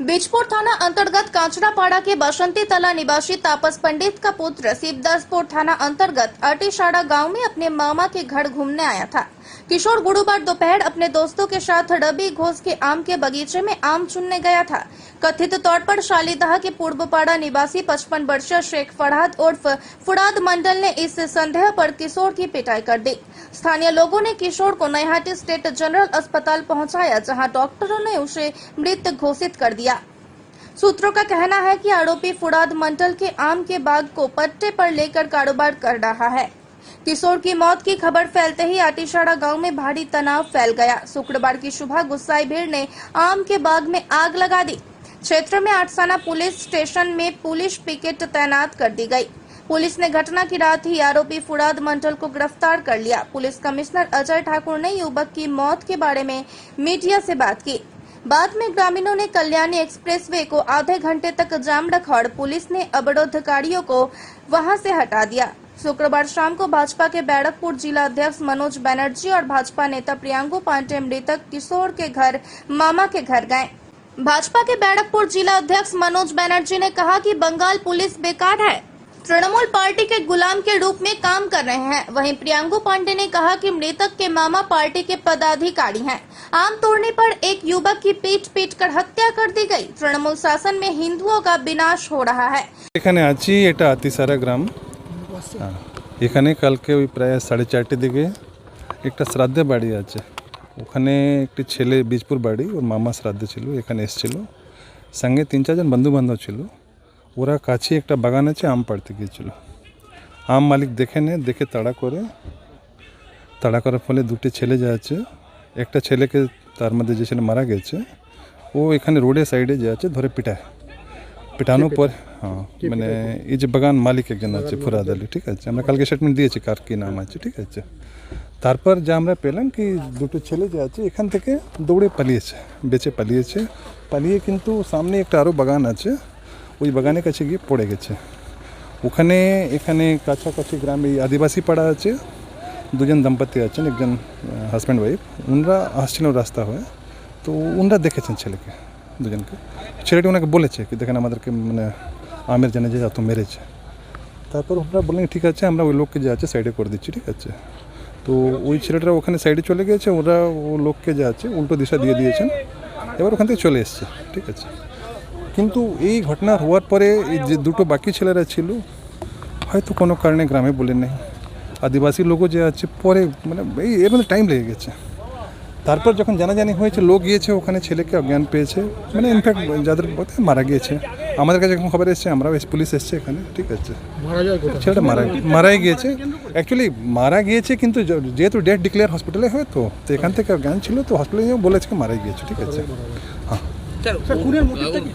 बीजपुर थाना अंतर्गत कांचरापाड़ा के बसंती तला निवासी तापस पंडित का पुत्र शिवदासपुर थाना अंतर्गत अटीशाड़ा गाँव में अपने मामा के घर घूमने आया था। किशोर गुरुवार दोपहर अपने दोस्तों के साथ रबी घोष के आम के बगीचे में आम चुनने गया था। कथित तौर पर शालीदह के पूर्वपाड़ा निवासी पचपन वर्षीय शेख फरहाद उर्फ़ फुराद मंडल ने इस संदेह पर किशोर की पिटाई कर दी। स्थानीय लोगों ने किशोर को नैहाटी स्टेट जनरल अस्पताल पहुँचाया, जहाँ डॉक्टरों ने उसे मृत घोषित कर दिया। सूत्रों का कहना है कि आरोपी फुराद मंडल के आम के बाग को पट्टे पर लेकर कारोबार कर रहा है। किशोर की मौत की खबर फैलते ही आटीशाड़ा गाँव में भारी तनाव फैल गया। शुक्रवार की सुबह गुस्साई भीड़ ने आम के बाग में आग लगा दी। क्षेत्र में आठसाना पुलिस स्टेशन में पुलिस पिकेट तैनात कर दी गई। पुलिस ने घटना की रात ही आरोपी फुराद मंडल को गिरफ़्तार कर लिया। पुलिस कमिश्नर अजय ठाकुर ने युवक की मौत के बारे में मीडिया से बात की। बाद में ग्रामीणों ने कल्याणी एक्सप्रेसवे को आधे घंटे तक जाम रखा और पुलिस ने अवरोधकारियों को वहाँ से हटा दिया। शुक्रवार शाम को भाजपा के बैरकपुर जिला अध्यक्ष मनोज बनर्जी और भाजपा नेता प्रियांकु पांडे मृतक किशोर के घर मामा के घर गए भाजपा के बैरकपुर जिला अध्यक्ष मनोज बनर्जी ने कहा कि बंगाल पुलिस बेकार है तृणमूल पार्टी के गुलाम के रूप में काम कर रहे हैं वहीं प्रियांकु पांडे ने कहा कि मृतक के मामा पार्टी के पदाधिकारी हैं आम तोड़ने पर एक युवक की पीट पीट कर हत्या कर दी गई तृणमूल शासन में हिंदुओं का विनाश हो रहा है এখানে আছি এটা আতিসারা গ্রাম হ্যাঁ, এখানে কালকে ওই প্রায় সাড়ে চারটের দিকে একটা শ্রাদ্ধে বাড়ি আছে। ওখানে একটি ছেলে বীজপুর বাড়ি ওর মামা শ্রাদ্ধে ছিল এখানে এসেছিল। সঙ্গে তিন চারজন বন্ধু বান্ধব ছিল। ওরা কাছে একটা বাগান আছে আম পাড়তে গিয়েছিল। আম মালিক দেখে নে দেখে তাড়া করে। তাড়া করার ফলে দুটি ছেলে যা আছে একটা ছেলেকে তার মধ্যে যে ছেলে মারা গেছে ও এখানে রোডের সাইডে যে আছে ধরে পিটায়। পিটানোর পর হ্যাঁ মানে এই যে বাগান মালিক একজন আছে ফুরাদ আলী ঠিক আছে আমরা কালকে স্টেটমেন্ট দিয়েছি কার কী নাম আছে ঠিক আছে তারপর যা আমরা পেলাম কি দুটো ছেলে যে আছে এখান থেকে দৌড়ে পালিয়েছে বেঁচে পালিয়েছে পালিয়ে কিন্তু সামনে একটা আরও বাগান আছে ওই বাগানের কাছে গিয়ে পড়ে গেছে ওখানে এখানে কাছাকাছি গ্রামে এই আদিবাসী পাড়া আছে দুজন দম্পতি আছেন একজন হাজব্যান্ড ওয়াইফ উনরা আসছিলেন রাস্তা হয়ে তো উনরা দেখেছেন ছেলেকে দুজনকে। ছেলেটি ওনাকে বলেছে কি, দেখেন আমাদেরকে মানে আমের জানে যে এত মেরেছে। তারপর ওনারা বললেন, ঠিক আছে, আমরা ওই লোককে যে আছে সাইডে করে দিচ্ছি, ঠিক আছে। তো ওই ছেলেটা ওখানে সাইডে চলে গেছে ওরা ও লোককে যে আছে উল্টো দিশা দিয়ে দিয়েছেন, এবার ওখান থেকে চলে এসছে, ঠিক আছে। কিন্তু এই ঘটনা হওয়ার পরে এই যে দুটো বাকি ছেলেরা ছিল, হয়তো কোনো কারণে গ্রামে বলে নেই। আদিবাসী লোকও যে আছে পরে মানে এই এর মধ্যে টাইম লেগে গেছে। তারপর যখন জানাজানি হয়েছে লোক গিয়েছে ওখানে ছেলেকে অজ্ঞান পেয়েছে। মানে ইনফ্যাক্ট যাদের পথে মারা গিয়েছে। আমাদের কাছে যখন খবর এসছে আমরাও পুলিশ এসছে এখানে ঠিক আছে। ছেলেটা মারা মারাই গিয়েছে। অ্যাকচুয়ালি মারা গিয়েছে কিন্তু যেহেতু ডেট ডিক্লেয়ার হসপিটালে হয় তো তো এখান থেকে অজ্ঞান ছিল তো হসপিটালে বলেছে মারা গিয়েছে ঠিক আছে। হ্যাঁ। স্যার ওর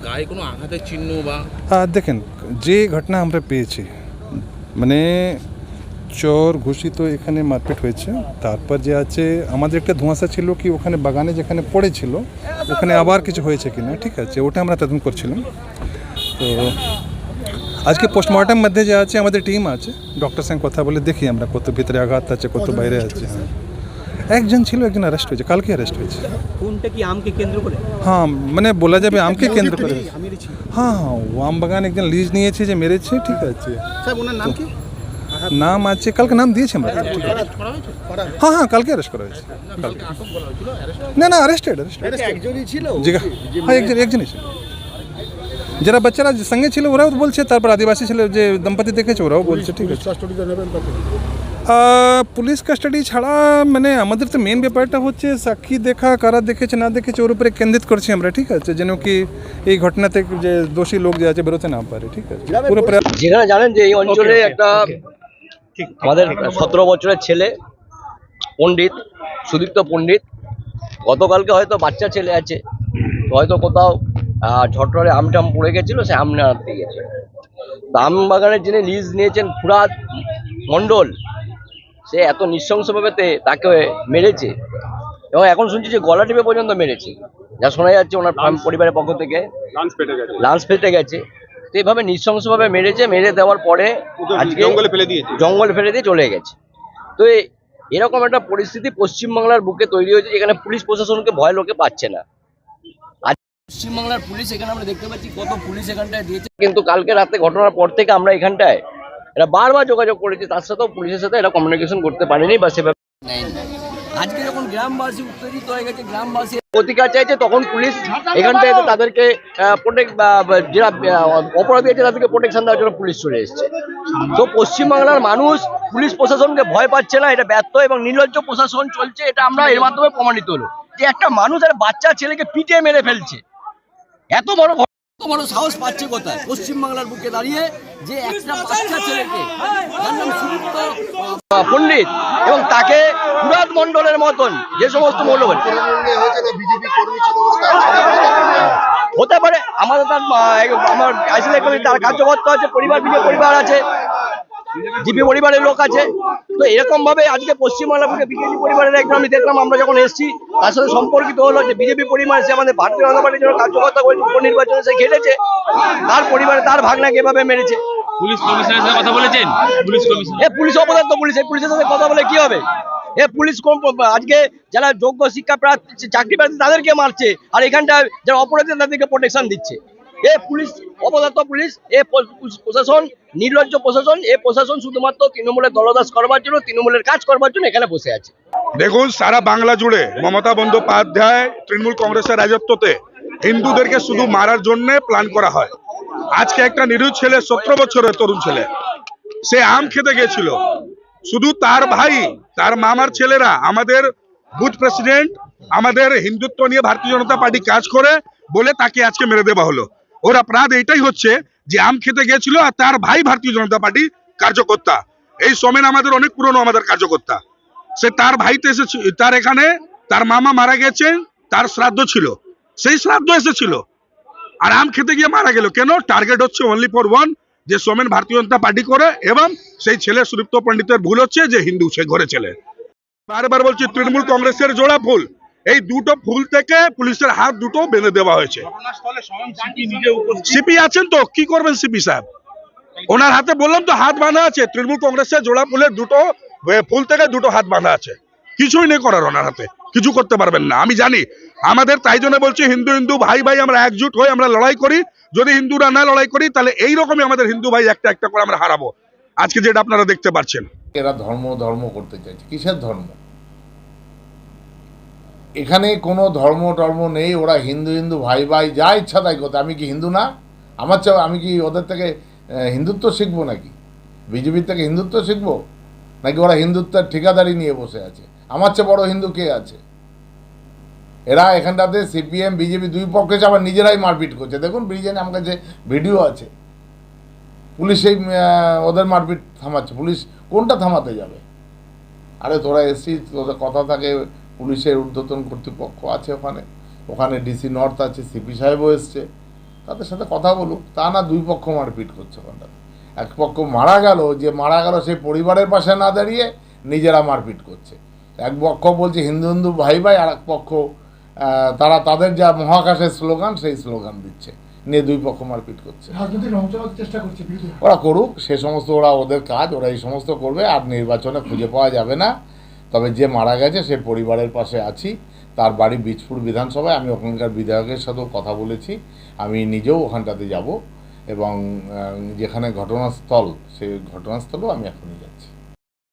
গায়ে কোনো আঘাতের চিহ্ন বা আর দেখেন যে ঘটনা আমরা পেয়েছি মানে চোর ঘোষিত এখানে মারপিট হয়েছে। তারপর যে আছে আমাদের একটা ধোঁয়াশা ছিল কি ওখানে বাগানে যেখানে পড়েছিল ওখানে আবার কিছু হয়েছে কিনা ঠিক আছে ওটা আমরা তদন্ত করছিলাম। তো আজকে পোস্টমর্টম মধ্যে যে আছে আমাদের টিম আছে। ডক্টর সঙ্গে কথা বলে দেখি আমরা কত ভিতরে আঘাত আছে কত বাইরে আছে। হ্যাঁ একজন ছিল একজন অ্যারেস্ট হয়েছে কালকে অ্যারেস্ট হয়েছে। কোনটা কি আমকে কেন্দ্র করে? হ্যাঁ মানে বলা যাবে আমকে কেন্দ্র করে। হ্যাঁ হ্যাঁ ও আম বাগান একজন লিজ নিয়েছে যে মেরেছে ঠিক আছে। স্যার ওনার নাম কি? নাম আছে কালকে নাম দিয়েছে আমরা ঠিক আছে করা হয়েছে হ্যাঁ হ্যাঁ কালকে অ্যারেস্ট করা হয়েছে কালকে আটক বলা হয়েছিল arrest না না অ্যারেস্টেড অ্যারেস্টেড একজনই ছিল জি হ্যাঁ একজন একজনই ছিল যারা বাচ্চারা সঙ্গে ছিল ওরাও বলছে তারপর আদিবাসী ছিল যে দম্পতি দেখেছে ওরাও বলছে ঠিক আছে কাস্টডিতে নেবেন কত আহ, পুলিশ কাস্টাডি ছাড়া মানে আমাদের তো মেন ব্যাপারটা হচ্ছে সাক্ষী দেখা কারা দেখেছে না দেখেছে ওর উপরে কেন্দ্রিত করছি আমরা ঠিক আছে যেন কি এই ঘটনাতে যে দোষী লোক যে আছে বেরোতে না পারে ঠিক আছে পুরো প্রয়াস যেখানে জানেন যে এই অঞ্চলে একটা আমাদের সতেরো বছরের ছেলে পণ্ডিত সুদীপ্ত পণ্ডিত। গতকালকে হয়তো বাচ্চা ছেলে আছে হয়তো কোথাও ঝটরে আম টাম পড়ে গেছিল সে আম আনতে গেছে। আম বাগানের যিনি লিজ নিয়েছেন ফুরাদ মণ্ডল সে এত নৃশংসভাবে তাকে মেরেছে। এবং এখন শুনছি যে গলা টিপে পর্যন্ত মেরেছে। যা শোনা যাচ্ছে ওনার পরিবারের পক্ষ থেকে। লাঞ্চ ফেটে গেছে। তো এইভাবে নৃশংসভাবে মেরেছে মেরে দেওয়ার পরে আজকে জঙ্গলে ফেলে দিয়েছে। জঙ্গলে ফেলে দিয়ে চলে গেছে। তো এরকম একটা পরিস্থিতি পশ্চিমবাংলার বুকে তৈরি হয়েছে যেখানে পুলিশ প্রশাসনকে ভয় লোকে পাচ্ছে না। পশ্চিমবাংলার পুলিশ এখানে আমরা দেখতে পাচ্ছি কত পুলিশ এখানটায় দিয়েছে। কিন্তু কালকে রাতে ঘটনার পর থেকে আমরা এখানটায় এরা বারবার যোগাযোগ করেছি তার সাথেও পুলিশের সাথে এরা কমিউনিকেশন করতে পারেনি বা সেভাবে। আজকে যখন গ্রামবাসী উত্তেজিত হয়ে গেছে গ্রামবাসী প্রতিকার চাইছে তখন পুলিশ এখানটায় এসে তাদেরকে প্রোটেক্ট যারা অপরাধী আছে তাদেরকে প্রোটেকশন দেওয়ার জন্য পুলিশ চলে এসেছে। তো পশ্চিমবাংলার মানুষ পুলিশ প্রশাসনকে ভয় পাচ্ছে না এটা ব্যর্থ এবং নির্লজ্জ প্রশাসন চলছে এটা আমরা এর মাধ্যমে প্রমাণিত হলো। যে একটা মানুষ আর বাচ্চা ছেলেকে পিটে মেরে ফেলছে। এত বড় বড় সাহস পাচ্ছে কোথায়? পশ্চিমবাংলার বুকে দাঁড়িয়ে যে একটা বাচ্চা ছেলেকে পণ্ডিত এবং তাকে পুরাত মণ্ডলের মতন যে সমস্ত মূল্যবান হতে পারে আমাদের তার আমার আইসিএল কমিটি তার কার্যকর্তা আছে পরিবার বিজয় পরিবার আছে জিপি পরিবারের লোক আছে। তো এরকম ভাবে আজকে পশ্চিমবাংলা থেকে বিজেপি পরিবারের একজন আমি দেখলাম আমরা যখন এসেছি তার সাথে সম্পর্কিত হলো যে বিজেপি পরিবার সে আমাদের ভারতীয় জনতা পার্টির জন্য কার্যকর্তা করেছে উপনির্বাচনে সে খেলেছে। তার পরিবারে তার ভাগনাকে এভাবে মেরেছে। পুলিশ কমিশনারের সাথে কথা বলেছেন? পুলিশ কমিশনার এ পুলিশ অপদার্থ পুলিশ এই পুলিশের সাথে কথা বলে কি হবে? এ পুলিশ আজকে যারা যোগ্য শিক্ষা প্রার্থী চাকরি প্রার্থী তাদেরকে মারছে। আর এখানটা যারা অপরাধী তাদেরকে প্রোটেকশন দিচ্ছে। এ পুলিশ, অপদার্থ পুলিশ, এ প্রশাসন, নির্লজ্জ প্রশাসন, এ প্রশাসন শুধুমাত্র তৃণমূলের দলদাস করবার জন্য, তৃণমূলের কাজ করবার জন্য এখানে বসে আছে। দেখুন, সারা বাংলা জুড়ে মমতা বন্দ্যোপাধ্যায় তৃণমূল কংগ্রেসের রাজত্বতে হিন্দুদেরকে শুধু মারার জন্য প্ল্যান করা হয়। আজকে একটা নিরীহ ছেলে, সতেরো বছরের তরুণ ছেলে, সে আম খেতে গেছিল। শুধু তার ভাই, তার মামার ছেলেরা, আমাদের বুথ প্রেসিডেন্ট, আমাদের হিন্দুত্ব নিয়ে ভারতীয় জনতা পার্টি কাজ করে বলে তাকে আজকে মেরে দেওয়া হলো। ওর অপরাধ এটাই হচ্ছে যে আম খেতে গেছিল আর তার ভাই ভারতীয় জনতা পার্টি কার্যকর্তা। এই সোমেন আমাদের অনেক পুরনো আমাদের কার্যকর্তা। সে তার ভাইতে এসেছে, তার এখানে তার মামা মারা গেছেন তার শ্রাদ্ধ ছিল। সেই শ্রাদ্ধ এসেছিল। আর আম খেতে গিয়ে মারা গেল। কেন? টার্গেট হচ্ছে অনলি ফর ওয়ান যে সোমেন ভারতীয় জনতা পার্টি করে এবং সেই ছেলে সুদীপ্ত পণ্ডিতের ভুল হচ্ছে যে হিন্দু সে ঘরে ছেলে। বারবার বলছি, তৃণমূল কংগ্রেসের জোড়া ফুল। এই দুটো ফুল থেকে পুলিশের হাত দুটো বেঁধে দেওয়া হয়েছে। সিপি আছেন তো? কি করবেন সিপি সাহেব? ওনার হাতে বললাম তো হাত বাঁধা আছে। তৃণমূল কংগ্রেসের জোড়া ফুলের দুটো ফুল থেকে দুটো হাত বাঁধা আছে। কিছুই নেই করার ওনার হাতে। কিছু করতে পারবেন না। আমি জানি, আমাদের তাই জন্য বলছি, হিন্দু হিন্দু ভাই ভাই আমরা একজুট হয়ে আমরা লড়াই করি। যদি হিন্দুরা না লড়াই করি, তাহলে এই রকমই আমাদের হিন্দু ভাই একটা একটা করে আমরা হারাবো। আজকে যেটা আপনারা দেখতে পাচ্ছেন। এরা ধর্ম ধর্ম করতে চাইছে। কিসের ধর্ম? এখানে কোনো ধর্ম টর্ম নেই, ওরা হিন্দু হিন্দু ভাই ভাই, যা ইচ্ছা তাই করতে। আমি কি হিন্দু না? আমার চাও আমি কি ওদের থেকে হিন্দুত্ব শিখব নাকি? বিজেপির থেকে হিন্দুত্ব শিখব? নাকি ওরা হিন্দুত্বের ঠিকাদারি নিয়ে বসে আছে? আমার চেয়ে বড় হিন্দু কে আছে? এরা এখানটাতে সিপিএম, বিজেপি দুই পক্ষে আবার নিজেরাই মারপিট করছে। দেখুন ব্রিজেনে আমার কাছে ভিডিও আছে। পুলিশ এই ওদের মারপিট থামাচ্ছে। পুলিশ কোনটা থামাতে যাবে? আরে তোরা এসছিস, তোদের কথা থাকে পুলিশের ঊর্ধ্বতন কর্তৃপক্ষ আছে ওখানে। ওখানে ডিসি নর্থ আছে সিপি সাহেবও এসছে। তাদের সাথে কথা বলুক তা না দুই পক্ষ মারপিট করছে ওখানটাতে এক পক্ষ মারা গেল যে মারা গেল সেই পরিবারের পাশে না দাঁড়িয়ে নিজেরা মারপিট করছে। এক পক্ষ বলছে হিন্দু হিন্দু ভাই ভাই আর এক পক্ষ তারা তাদের যা মহাকাশের স্লোগান সেই স্লোগান দিচ্ছে। নিয়ে দুই পক্ষ মারপিট করছে। ওরা করুক সে সমস্ত ওরা ওদের কাজ ওরা এই সমস্ত করবে আর নির্বাচনে খুঁজে পাওয়া যাবে না। তবে যে মারা গেছে সে পরিবারের পাশে আছি। তার বাড়ি বীজপুর বিধানসভায়। আমি ওখানকার বিধায়কের সাথেও কথা বলেছি। আমি নিজেও ওখানটাতে যাব এবং যেখানে ঘটনাস্থল, সেই ঘটনাস্থলেও আমি এখনই যাচ্ছি।